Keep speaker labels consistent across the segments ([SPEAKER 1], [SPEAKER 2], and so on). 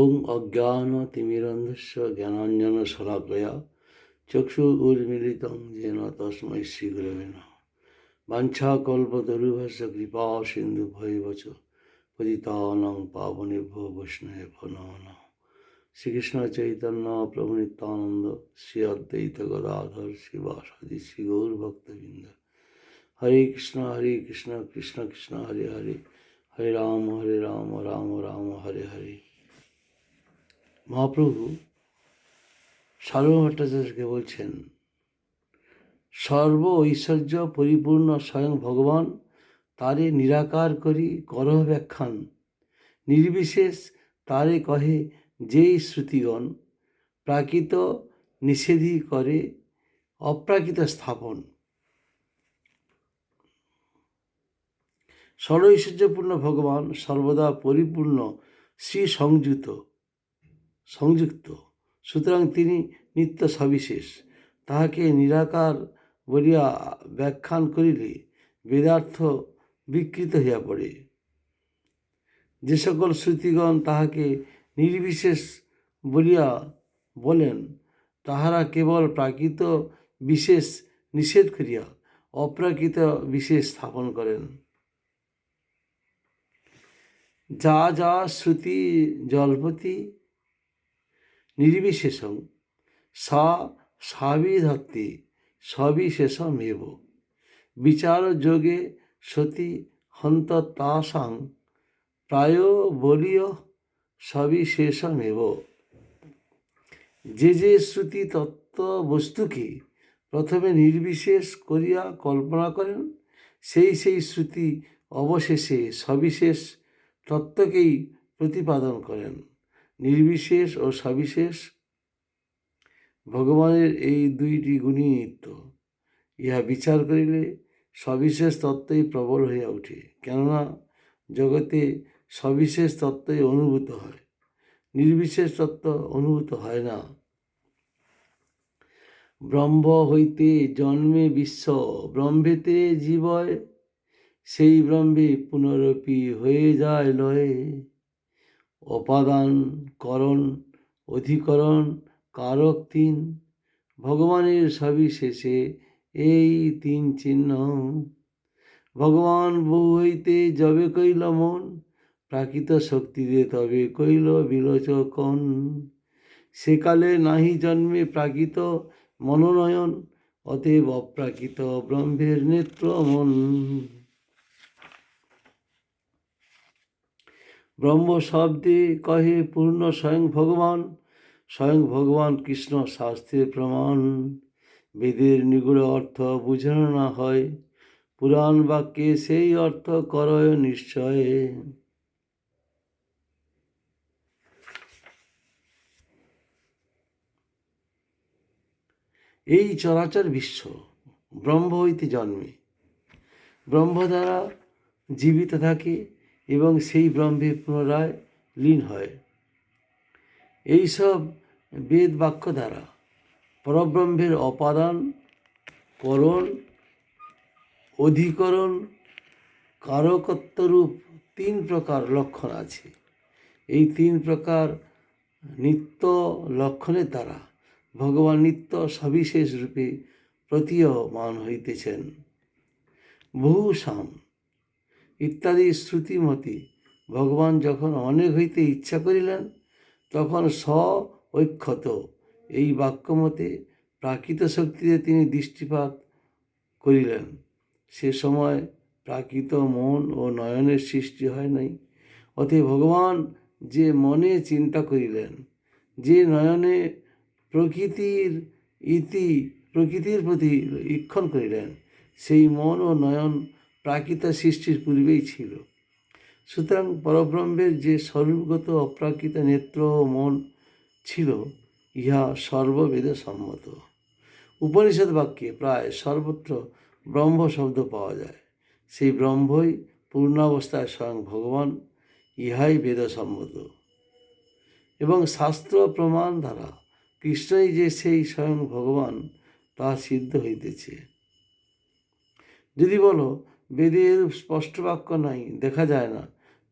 [SPEAKER 1] ওং অজ্ঞান তিমিরন্ধস্য জ্ঞানাঞ্জন শলাকয়া চক্ষু উন্মিলিত যেন তস্মৈ শ্রীগুরবে নম বাঞ্ছা কল্পতরুভস্য কৃপা সিন্ধু ভৈবচ পতিতানং পাবনেভ্য বৈষ্ণব নম নম শ্রীকৃষ্ণ চৈতন্য প্রভু নিত্যানন্দ শ্রী অদ্বৈত গদাধর শিবাসাদি শ্রী গৌর ভক্তবৃন্দ হরে কৃষ্ণ হরে কৃষ্ণ কৃষ্ণ কৃষ্ণ হরে হরে হরে রাম হরে রাম রাম রাম হরে হরে মহাপ্রভু ভট্টাচার্যকে বলছেন সর্ব ঐশ্বর্য পরিপূর্ণ স্বয়ং ভগবান তারে নিরাকার করি করহ ব্যাখ্যান নির্বিশেষ তারে কহে যেই শ্রুতিগণ প্রাকৃত নিষেধি করে অপ্রাকৃত স্থাপন সর্বৈশ্বর্যপূর্ণ ভগবান সর্বদা পরিপূর্ণ শ্রী সংযুত সংযুক্ত সুতরাং তিনি নিত্য সবিশেষ তাহাকে নিরাকার বলিয়া ব্যাখ্যান করিলে বেদার্থ বিকৃত হইয়া পড়ে যে সকল শ্রুতিগণ তাহাকে নির্বিশেষ বলিয়া বলেন তাহারা কেবল প্রাকৃত বিশেষ নিষেধ করিয়া অপ্রাকৃত বিশেষ স্থাপন করেন যা যা শ্রুতি জলপতি নির্বিশেষং সা সাবিধত্তে সবিশেষমেব বিচারযোগে সতী তাসাং প্রায় বলীয় সবিশেষমেব যে যে শ্রুতি তত্ত্ব বস্তুকে প্রথমে নির্বিশেষ করিয়া কল্পনা করেন সেই সেই শ্রুতি অবশেষে সবিশেষ তত্ত্বকেই প্রতিপাদন করেন নির্বিশেষ ও সবিশেষ ভগবানের এই দুইটি গুণই নিত্য ইহা বিচার করিলে সবিশেষ তত্ত্বই প্রবল হইয়া ওঠে কেননা জগতে সবিশেষ তত্ত্বই অনুভূত হয় নির্বিশেষ তত্ত্ব অনুভূত হয় না ব্রহ্ম হইতে জন্মে বিশ্ব ব্রহ্মেতে জীবয় সেই ব্রহ্মে পুনরপি হয়ে যায় লয় অপাদান করণ অধিকরণ কারক তিন ভগবানের সবিশেষে এই তিন চিহ্ন ভগবান বউ হইতে যবে কইল মন প্রাকৃত শক্তিতে তবে কইল বিলোচকন সেকালে নাহি জন্মে প্রাকৃত মনোনয়ন অতএব অপ্রাকৃত ব্রহ্মের নেত্র মন ব্রহ্ম শব্দে কহে পূর্ণ স্বয়ং ভগবান স্বয়ং ভগবান কৃষ্ণ শাস্ত্রের প্রমাণ বেদের নিগুড় অর্থ বুঝানো না হয় পুরাণ বাক্যে সেই অর্থ করয় নিশ্চয়ে এই চরাচর বিশ্ব ব্রহ্ম হইতে জন্মে ব্রহ্ম দ্বারা জীবিত থাকে এবং সেই ব্রহ্মে পুনরায় লীন হয় এইসব বেদ বাক্য দ্বারা পরব্রহ্মের অপাদান করণ অধিকরণ কারকত্বরূপ তিন প্রকার লক্ষণ আছে এই তিন প্রকার নিত্য লক্ষণের দ্বারা ভগবান নিত্য সবিশেষ রূপে প্রতীয়মান হইতেছেন বহু সাম ইত্যাদি শ্রুতিমতি ভগবান যখন অনেক হইতে ইচ্ছা করিলেন তখন স ঐক্ষত এই বাক্যমতে প্রাকৃত শক্তিতে তিনি দৃষ্টিপাত করিলেন সে সময় প্রাকৃত মন ও নয়নের সৃষ্টি হয় নাই অতএব ভগবান যে মনে চিন্তা করিলেন যে নয়নে প্রকৃতির ইতি প্রকৃতির প্রতি ইক্ষণ করিলেন সেই মন ও নয়ন প্রাকৃত সৃষ্টির পূর্বেই ছিল সুতরাং পরব্রহ্মের যে স্বরূপগত অপ্রাকৃত নেত্র ও মন ছিল ইহা সর্ববেদে সম্মত উপনিষদ বাক্যে প্রায় সর্বত্র ব্রহ্ম শব্দ পাওয়া যায় সেই ব্রহ্মই পূর্ণাবস্থায় স্বয়ং ভগবান ইহাই বেদসম্মত এবং শাস্ত্র প্রমাণ দ্বারা কৃষ্ণই যে সেই স্বয়ং ভগবান তা সিদ্ধ হইতেছে যদি বলো বেদের স্পষ্ট বাক্য নাই দেখা যায় না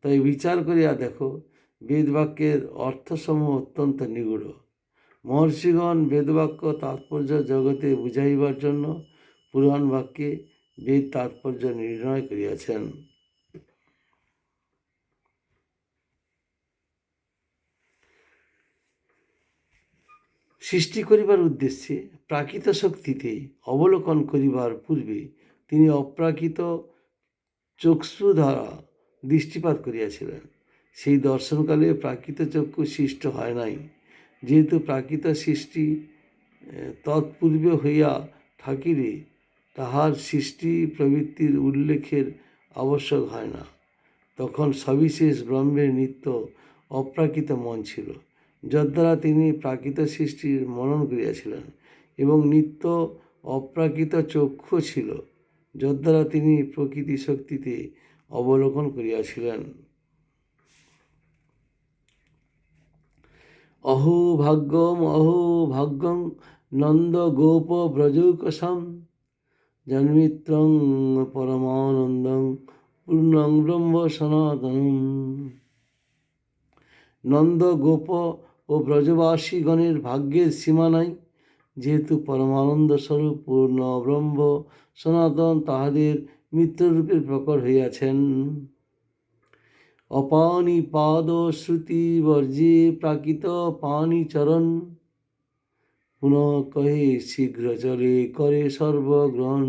[SPEAKER 1] তাই বিচার করিয়া দেখো বেদবাক্যের অর্থসমূহ অত্যন্ত নিগূঢ় মহর্ষিগণ বেদবাক্য তাৎপর্য জগতে বুঝাইবার জন্য পুরাণ বাক্যে বেদ তাৎপর্য নির্ণয় করিয়াছেন সৃষ্টি করিবার উদ্দেশ্যে প্রাকৃত শক্তিতে অবলোকন করিবার পূর্বে তিনি অপ্রাকৃত চক্ষুধারা দৃষ্টিপাত করিয়াছিলেন সেই দর্শনকালে প্রাকৃত চক্ষু সৃষ্ট হয় নাই যেহেতু প্রাকৃত সৃষ্টি তৎপূর্বে হইয়া থাকিলে তাহার সৃষ্টি প্রবৃত্তির উল্লেখের আবশ্যক হয় না তখন সবিশেষ ব্রহ্মের নিত্য অপ্রাকৃত মন ছিল যদ্বারা তিনি প্রাকৃত সৃষ্টির মনন করিয়াছিলেন এবং নিত্য অপ্রাকৃত চক্ষু ছিল যদ্বারা তিনি প্রকৃতি শক্তিতে অবলোকন করিয়াছিলেন অহো ভাগ্যম অহো ভাগ্যম নন্দ গোপ ব্রজকসম জন্মিত্রং পরমানন্দং পূর্ণং ব্রহ্ম সনাতন নন্দ গোপ ও ব্রজবাসীগণের ভাগ্যের সীমা নাই যেহেতু পরমানন্দ স্বরূপ পূর্ণ ব্রহ্ম সনাতন তাহাদের মিত্ররূপে প্রকট হইয়াছেন অপানি পাদ শ্রুতি বর্জে প্রাকৃত পানি চরণ পুনঃ কহে শীঘ্র চলে করে সর্বগ্রহণ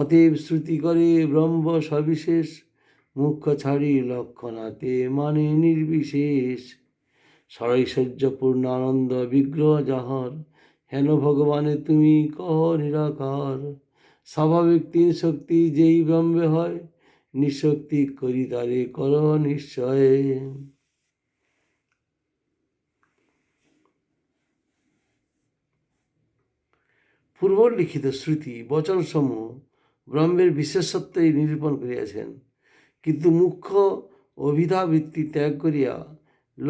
[SPEAKER 1] অতএব শ্রুতি করে ব্রহ্ম সবিশেষ মুখ্য ছাড়ি লক্ষণাতে মানে নির্বিশেষ সরৈশ্বর্যপূর্ণ আনন্দ বিগ্রহ যাহার হেন ভগবানে তুমি কহ নিরাকার স্বাভাবিক তিন শক্তি যেই ব্রহ্মে হয় নিঃশক্তি করি তারে কর নিশ্চয়ে পূর্বলিখিত শ্রুতি বচনসমূহ ব্রহ্মের বিশেষত্বই নিরূপণ করিয়াছেন কিন্তু মুখ্য অভিধাবৃত্তি ত্যাগ করিয়া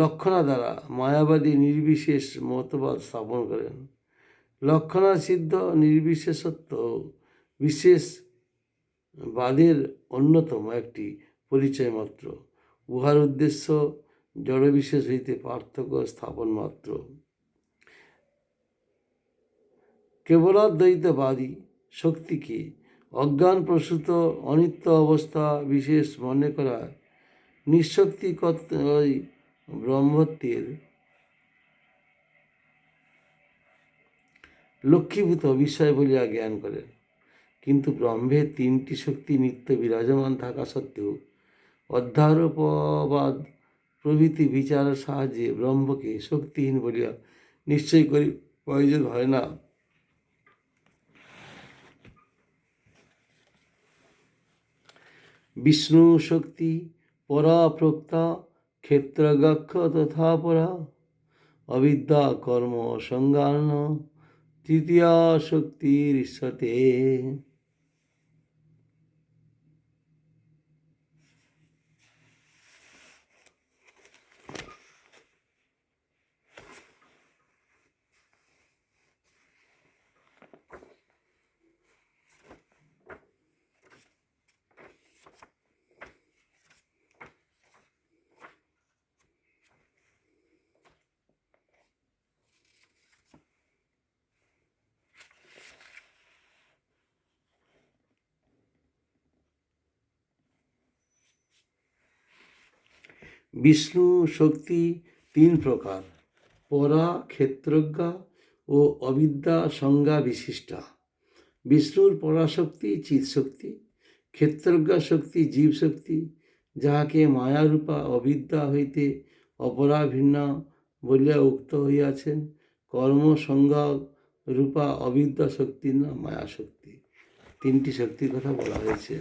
[SPEAKER 1] লক্ষণা দ্বারা মায়াবাদী নির্বিশেষ মতবাদ স্থাপন করেন লক্ষণা সিদ্ধ নির্বিশেষত্ব বিশেষ বাদের অন্যতম একটি পরিচয় মাত্র উহার উদ্দেশ্য জড়বিশেষ হইতে পার্থক্য স্থাপন মাত্র কেবলাদ্বৈতবাদী শক্তিকে অজ্ঞান প্রসূত অনিত্য অবস্থা বিশেষ মনে করা নিঃশক্তি ব্রহ্মতের লক্ষ্মীভূত বিষয় বলিয়া জ্ঞান করেন কিন্তু ব্রহ্মে তিনটি শক্তি নিত্য বিরাজমান থাকা সত্ত্বেও অধ্যারোপবাদ প্রভৃতি বিচারের সাহায্যে ব্রহ্মকে শক্তিহীন বলিয়া নিশ্চয় করি প্রয়োজন হয় না বিষ্ণু শক্তি পরাপ্রক্তা ক্ষেত্রগক্ষ পরা অবিদ্যা কর্ম সংজ্ঞান তৃতীয় শক্তির ঈশ্বতে বিষ্ণু শক্তি তিন প্রকার পরা ক্ষেত্রজ্ঞা ও অবিদ্যা সংজ্ঞা বিশিষ্টা বিষ্ণুর পরাশক্তি চিৎশক্তি ক্ষেত্রজ্ঞা শক্তি জীবশক্তি যাহাকে মায়ারূপা অবিদ্যা হইতে অপরাভিন্ন বলিয়া উক্ত হইয়াছেন কর্মসংজ্ঞা রূপা অবিদ্যা শক্তি না মায়া শক্তি তিনটি শক্তির কথা বলা হয়েছে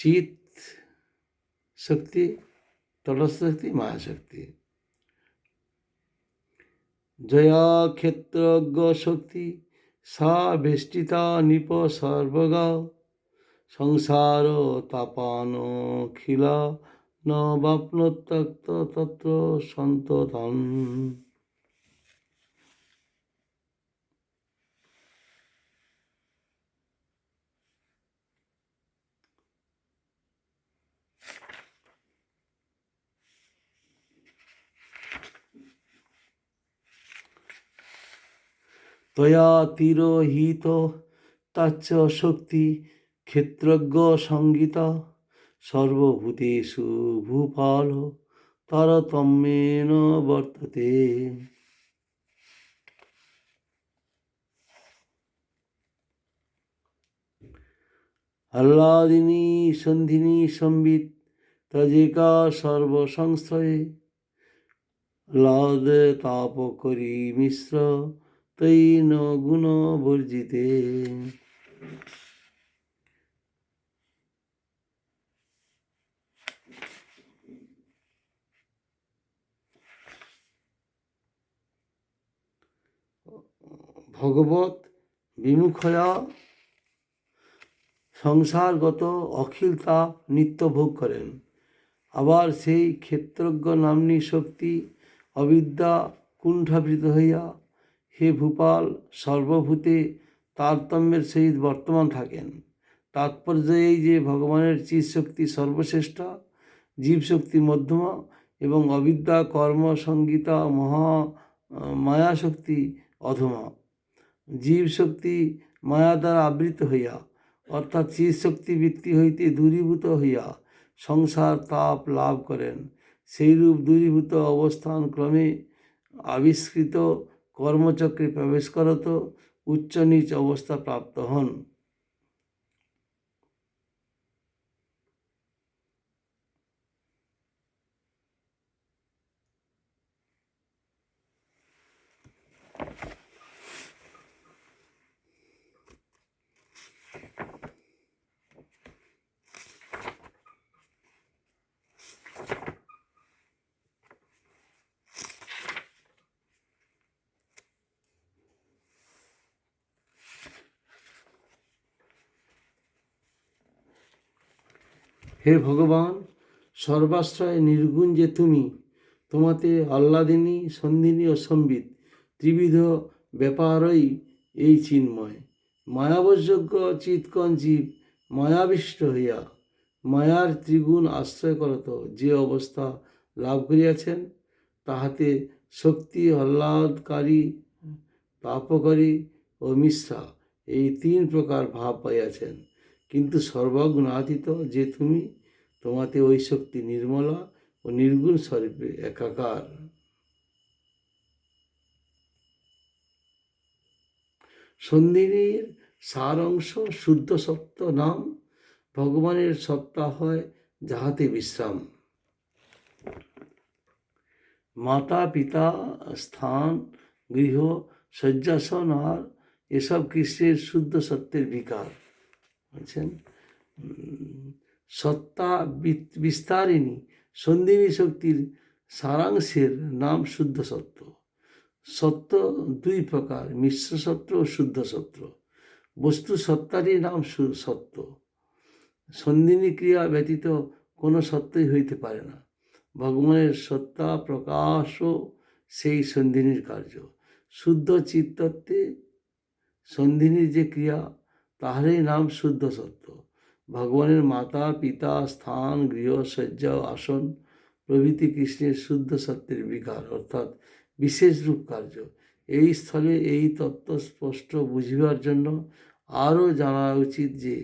[SPEAKER 1] চিত শক্তি তটস্থ শক্তি মহাশক্তি জয় ক্ষেত্রজ্ঞ শক্তি সবেষ্টিত বেষ্টিতা নৃপ সর্বগ সংসার তাপান খিলা ন বাপ্নত্যক্ত তত্র সন্ততন তয়া তিরোহিত তাচ্চ শক্তি ক্ষেত্রজ্ঞ সংগীত সর্বভূতেষু ভূপাল তারতম্যেন বর্ততে আহ্লাদিনী সন্ধিনী সম্বিত তজেকা সর্বসংস্থয়ে লাদ তাপ করি মিশ্র তৈন গুণবর্জিতে ভগবত বিমুখয়া সংসারগত অখিল তাপ নিত্য ভোগ করেন আবার সেই ক্ষেত্রজ্ঞ নাম্নী শক্তি অবিদ্যা কুণ্ঠাবৃত হইয়া হে ভূপাল সর্বভূতে তারতম্যের সহিত বর্তমান থাকেন তাৎপর্য এই যে ভগবানের চিৎশক্তি সর্বশ্রেষ্ঠ জীবশক্তি মধ্যমা এবং অবিদ্যা কর্ম সঙ্গীতা মহা মায়াশক্তি অধমা জীবশক্তি মায়া দ্বারা আবৃত হইয়া অর্থাৎ চিৎশক্তি বৃত্তি হইতে দূরীভূত হইয়া সংসার তাপ লাভ করেন সেইরূপ দূরীভূত অবস্থান ক্রমে আবিষ্কৃত কর্মচক্রে প্রবেশ করত উচ্চ নীচ অবস্থা প্রাপ্ত হন হে ভগবান সর্বাশ্রয় নির্গুণ যে তুমি তোমাতে আহ্লাদিনী সন্ধিনী ও সম্বিত ত্রিবিধ ব্যাপারই এই চিন্ময় মায়াবশ্যজ্ঞ চিৎকণ জীব মায়াবিষ্ট হইয়া মায়ার ত্রিগুণ আশ্রয় করত যে অবস্থা লাভ করিয়াছেন তাহাতে শক্তি আহ্লাদকারী তাপকারী ও মিশ্রা এই তিন প্রকার ভাব পাইয়াছেন কিন্তু সর্বগুণাতীত যে তুমি তোমাতে ওই শক্তি নির্মলা ও নির্গুণ স্বরূপে একাকার সন্ধিনীর সার অংশ শুদ্ধ সত্য নাম ভগবানের সত্তা হয় যাহাতে বিশ্রাম মাতা পিতা স্থান গৃহ শয্যাসন আর এসব কৃষ্ণের শুদ্ধ সত্যের বিকার বলছেন সত্তা বিস্তারিণী সন্ধিনী শক্তির সারাংশের নাম শুদ্ধ সত্য সত্য দুই প্রকার মিশ্র সত্য ও শুদ্ধ সত্য বস্তু সত্তারই নাম সত্য সন্ধিনী ক্রিয়া ব্যতীত কোনো সত্যই হইতে পারে না ভগবানের সত্তা ও সেই সন্ধিনীর কার্য শুদ্ধ চিত্তত্বে সন্ধিনীর যে ক্রিয়া তাহারই নাম শুদ্ধ সত্য ভগবানের মাতা পিতা স্থান গৃহ শয্যা আসন প্রভৃতি কৃষ্ণের শুদ্ধ সত্যের বিকার অর্থাৎ বিশেষ রূপ কার্য এই স্থলে এই তত্ত্ব স্পষ্ট বুঝিবার জন্য আরও জানা উচিত যে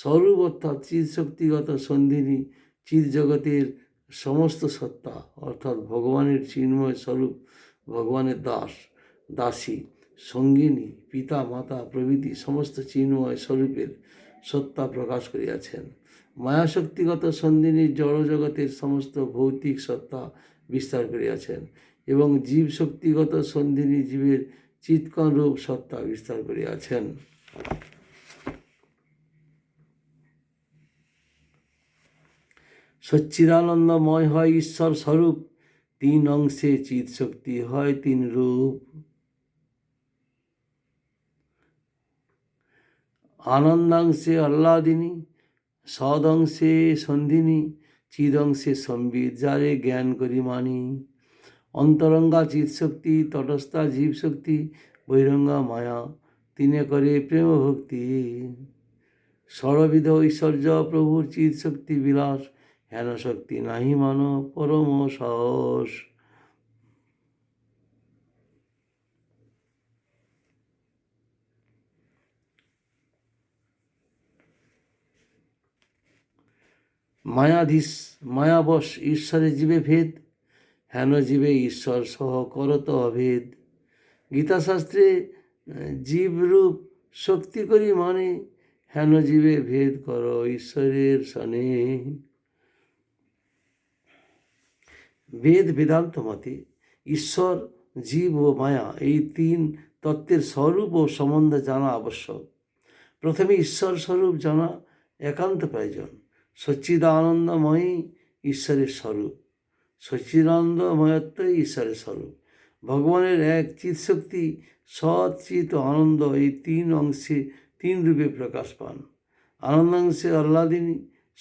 [SPEAKER 1] স্বরূপ অর্থাৎ চিৎশক্তিগত সন্ধিনী চিৎ জগতের সমস্ত সত্তা অর্থাৎ ভগবানের চিন্ময় স্বরূপ ভগবানের দাস দাসী সঙ্গিনী পিতা মাতা প্রভৃতি সমস্ত চিন্ময় স্বরূপের সত্তা প্রকাশ করিয়াছেন মায়াশক্তিগত সন্ধিনী জড়জগতের সমস্ত ভৌতিক সত্তা বিস্তার করিয়াছেন এবং জীব শক্তিগত সন্ধিনী জীবের চিৎকন রূপ সত্তা বিস্তার করিয়াছেন সচ্চিদানন্দময় হয় ঈশ্বর স্বরূপ তিন অংশে চিৎ শক্তি হয় তিন রূপ আনন্দাংশে আহ্লাদিনী সদংশে সন্ধিনী চিদংশে সম্বিত যারে জ্ঞান করি মানি অন্তরঙ্গা চিৎশক্তি তটস্থা জীবশক্তি বৈরঙ্গা মায়া তিনে করে প্রেম ভক্তি সরবিধ ঐশ্বর্য প্রভুর চিৎশক্তি বিলাস হেন শক্তি নাহি মানব পরম সহস মায়াধীশ মায়াবশ ঈশ্বরে জীবে ভেদ হেন জীবে ঈশ্বর সহ করত অভেদ গীতাশাস্ত্রে জীবরূপ শক্তি করি মানে হেন জীবে ভেদ কর ঈশ্বরের সনে বেদ বেদান্ত মতে ঈশ্বর জীব ও মায়া এই তিন তত্ত্বের স্বরূপ ও সম্বন্ধে জানা আবশ্যক প্রথমে ঈশ্বর স্বরূপ জানা একান্ত প্রয়োজন সচ্চিদানন্দময়ী ঈশ্বরের স্বরূপ সচ্চিদানন্দময়ত্ব ঈশ্বরের স্বরূপ ভগবানের এক চিৎশক্তি চিত আনন্দ এই তিন অংশে তিন রূপে প্রকাশ পান আনন্দাংশে আহ্লাদিনী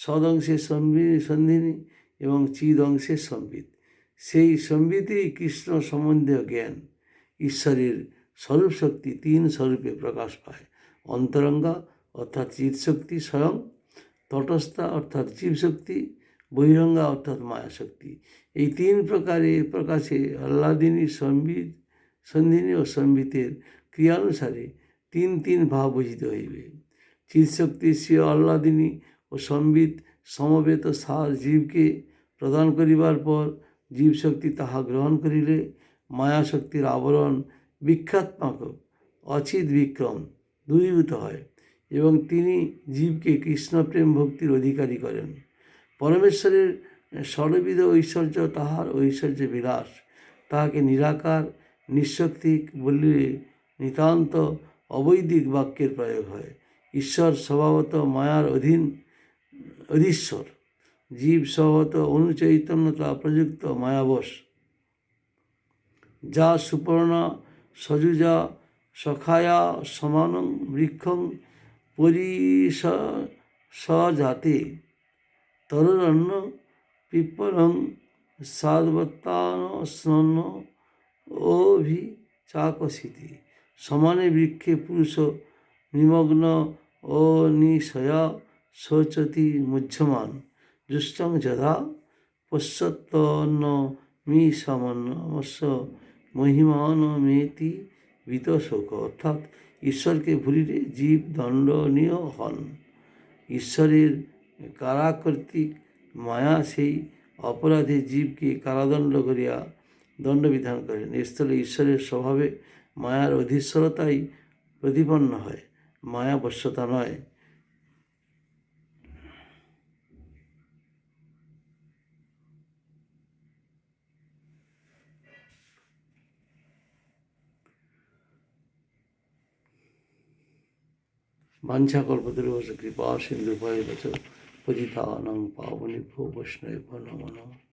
[SPEAKER 1] সদ অংশে সম্বিনী সন্ধিনী এবং চিদ অংশে সম্বিত সেই সম্বিতই কৃষ্ণ সম্বন্ধীয় জ্ঞান ঈশ্বরের স্বরূপ শক্তি তিন স্বরূপে প্রকাশ পায় অন্তরঙ্গা অর্থাৎ চিৎশক্তি স্বয়ং তটস্থা অর্থাৎ জীবশক্তি বহিরঙ্গা অর্থাৎ মায়াশক্তি এই তিন প্রকারে প্রকাশে আহ্লাদিনী সম্বিত সন্ধিনী ও সম্বিতের ক্রিয়ানুসারে তিন তিন ভাব বুঝিত হইবে চিৎশক্তি শ্রী আহ্লাদিনী ও সম্বিত সমবেত সার জীবকে প্রদান করিবার পর জীবশক্তি তাহা গ্রহণ করিলে মায়াশক্তির আবরণ বিখ্যাত্মক অচিত বিক্রম দূরীভূত হয় এবং তিনি জীবকে কৃষ্ণপ্রেম ভক্তির অধিকারী করেন পরমেশ্বরের সর্ববিধ ঐশ্বর্য তাহার ঐশ্বর্য বিলাস তাহাকে নিরাকার নিঃশক্তিক বললে নিতান্ত অবৈদিক বাক্যের প্রয়োগ হয় ঈশ্বর স্বভাবত মায়ার অধীন অধীশ্বর জীব স্বভাবত অনুচৈতন্যতা প্রযুক্ত মায়াবশ যা সুপর্ণা সজুজা সখায়া সমানং বৃক্ষং পরিষ সজাতে তরুরণ্য পিপ্পলং সার্বত্যানস্ন অভি চাকসিতি সমানে বৃক্ষে পুরুষ নিমগ্ন অনিশয়া শোচতি মুহ্যমান দুষ্টং যথা পশ্চত্তন্ন মি সামান্য অবশ্য মহিমান মেতি বিতশোক অর্থাৎ ঈশ্বরকে ভুলিলে জীব দণ্ডনীয় হন ঈশ্বরের কারা কর্তৃক মায়া সেই অপরাধে জীবকে কারাদণ্ড করিয়া দণ্ডবিধান করেন স্থলে ঈশ্বরের স্বভাবে মায়ার অধীশ্বরতাই প্রতিপন্ন হয় মায়া বশ্যতা নয় वाञ्छाकल्पतरुवसु कृपा सिन्धुभैव च पूजितानां पावनेभ्यो वैष्णवेभ्यो नमो नमः